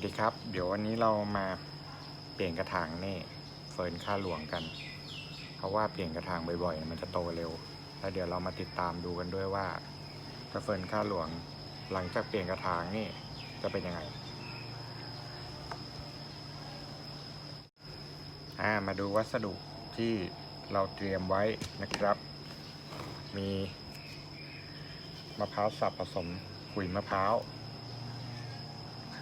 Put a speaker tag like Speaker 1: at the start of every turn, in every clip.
Speaker 1: วัสดีครับ เดี๋ยววันนี้เรามาเปลี่ยนกระถางนี่เฟิร์นค่าหลวงกัน เพราะว่าเปลี่ยนกระถางบ่อยๆ มันจะโตเร็ว แล้วเดี๋ยวเรามาติดตามดูกันด้วยว่ากระเฟิร์นค่าหลวง หลังจากเปลี่ยนกระถางนี่จะเป็นยังไง อ่ามาดูวัสดุที่เราเตรียมไว้นะครับ มีมะพร้าวสับผสมขุยมะพร้าว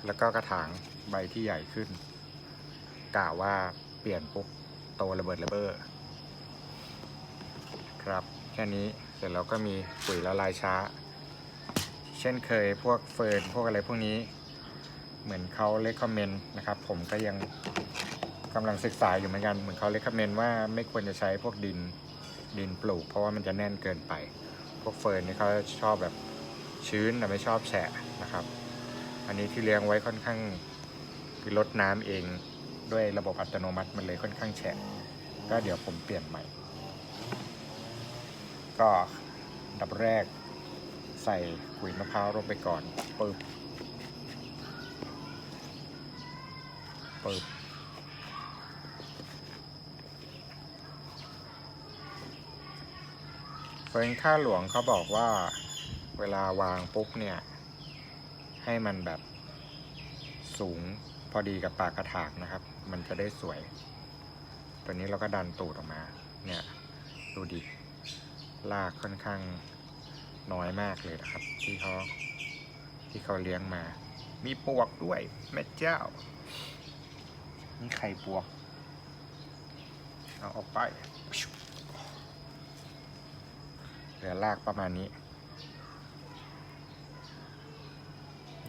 Speaker 1: แล้วก็กระถางใบที่ใหญ่ขึ้นกะว่าเปลี่ยนปุ๊บโตระเบิดระเบ้อครับแค่นี้เสร็จแล้วก็มีปุ๋ยละลายช้า เช่นเคยพวกเฟิร์นพวกอะไรพวกนี้ เหมือนเขาเล c คอมเมนต์นะครับ ผมก็ยังกำลังศึกษาอยู่เหมือนกันเหมือนเขาเล c คอมเมนต์ว่าไม่ควรจะใช้พวกดินดินปลูก เพราะว่ามันจะแน่นเกินไป พวกเฟิร์นนี่เขาชอบแบบชื้นแต่ไม่ชอบแฉะนะครับ อันนี้ที่เลี้ยงไว้ค่อนข้างคือลดน้ำเองด้วยระบบอัตโนมัติมันเลยค่อนข้างแฉะก็เดี๋ยวผมเปลี่ยนใหม่ ก็ดับแรกใส่ขุยมะพร้าวลงไปก่อนปึ๊บปึ๊บเฟิร์นค่าหลวงเขาบอกว่าเวลาวางปุ๊บเนี่ย ให้มันแบบสูงพอดีกับปากกระถางนะครับ มันจะได้สวย ตัวนี้เราก็ดันตูดออกมา เนี่ยดูดิลากค่อนข้างน้อยมากเลยนะครับ ที่เขาที่เขาเลี้ยงมา มีปวกด้วยแม่เจ้า นี่ไข่ปวก เอาออกไปเหลือลากประมาณนี้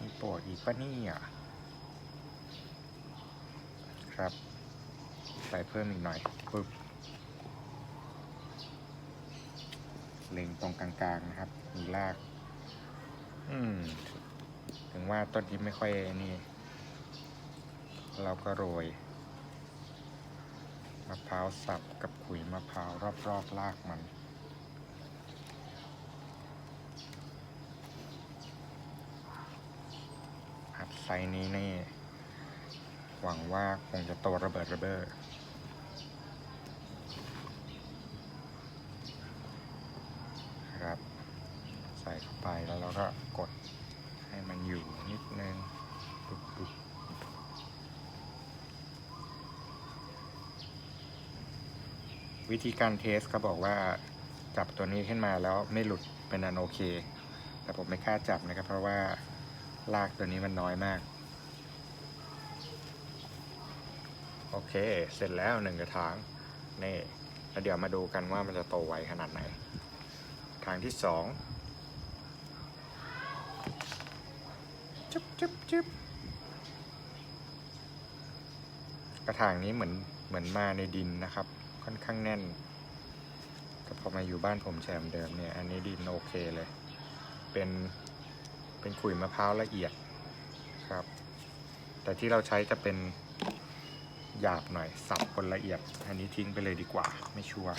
Speaker 1: มี ปวดอีกปะเนี่อะครับใส่เพิ่มอีกหน่อยปึ๊บเล็งตรงกลางๆนะครับ มีราก อืม ถึงว่าต้นนี้ไม่ค่อยนี่ เราก็โรยมะพร้าวสับกับขุยมะพร้าวรอบๆรากมัน อัด ไซส์นี้นี่ หวังว่าคงจะโตระเบิดระเบ้อครับ ใส่เข้าไปแล้วเราก็กดให้มันอยู่นิดนึงปุ๊บปุ๊บวิธีการเทสเขาบอกว่าจับตัวนี้ขึ้นมาแล้วไม่หลุดเป็นอันโอเค แต่ผมไม่กล้าจับนะครับเพราะว่า ลากตัวนี้มันน้อยมาก โอเค เสร็จแล้วหนึ่งกระถาง นี่ แล้วเดี๋ยวมาดูกันว่ามันจะโตไวขนาดไหน ทางที่สองจุ๊บจุ๊บจุ๊บกระถางนี้เหมือนเหมือนมาในดินนะครับ ค่อนข้างแน่น แต่พอมาอยู่บ้านผมแชมเดิมเนี่ย อันนี้ดินโอเคเลย เป็น เป็นขุยมะพร้าวละเอียดครับ แต่ที่เราใช้จะเป็นหยาบหน่อยสับคนละเอียด อันนี้ทิ้งไปเลยดีกว่า ไม่ชัวร์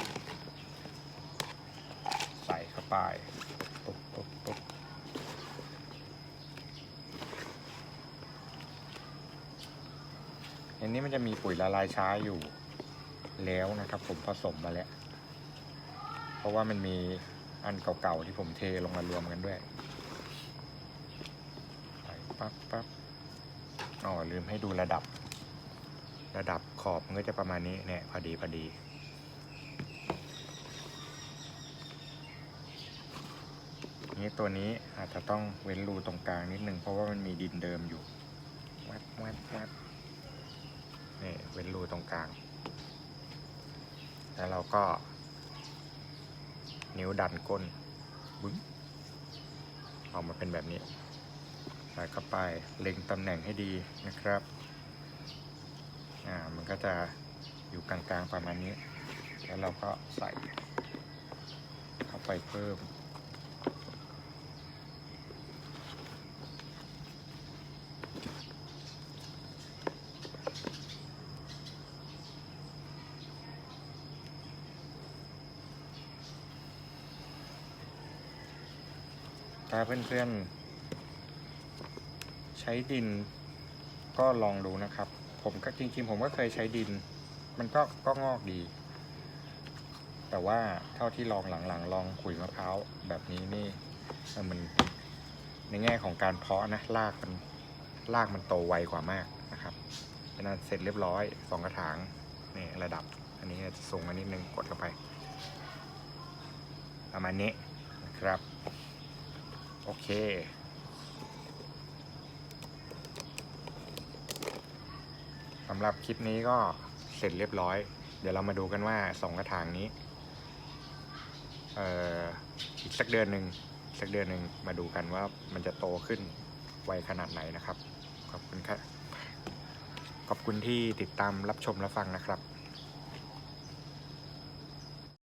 Speaker 1: ใส่เข้าไปปุ๊บปุ๊บปุ๊บอันนี้มันจะมีปุ๋ยละลายช้าอยู่แล้วนะครับ ผมผสมมาแล้ว เพราะว่ามันมีอันเก่าๆที่ผมเทลงมารวมกันด้วย ปั๊บปั๊บอ๋อลืมให้ดูระดับ ระดับขอบมันก็จะประมาณนี้เนี่ยพอดีพอดีนี้ตัวนี้อาจจะต้องเว้นรูตรงกลางนิดนึงเพราะว่ามันมีดินเดิมอยู่แวบแวบแวบนี่เว้นรูตรงกลาง แล้วเราก็ นิ้วดันก้นบึ้งออกมาเป็นแบบนี้ ใส่เข้าไปเล็งตำแหน่งให้ดีนะครับอ่ามันก็จะอยู่กลางๆประมาณนี้ แล้วเราก็ใส่เข้าไปเพิ่มถ้าเพื่อนๆ ใช้ดินก็ลองดูนะครับ ผมก็จริงๆ ผมก็เคยใช้ดิน มันก็ก็งอกดี แต่ว่าเท่าที่ลองหลังๆ ลองขุยมะพร้าวแบบนี้นี่มันในแง่ของการเพาะนะรากมันรากมันโตไวกว่ามากนะครับเพราะฉะนั้นเสร็จเรียบร้อยสองกระถางนี่ระดับ อันนี้จะสูงอันนิดนึงกดเข้าไปประมาณนี้นะครับ โอเค สำหรับคลิปนี้ก็เสร็จเรียบร้อย เดี๋ยวเรามาดูกันว่าสองกระถางนี้เอ่ออีกสักเดือนหนึ่งสักเดือนหนึ่งมาดูกันว่ามันจะโตขึ้นไวขนาดไหนนะครับ ขอบคุณครับขอบคุณที่ติดตามรับชมและฟังนะครับ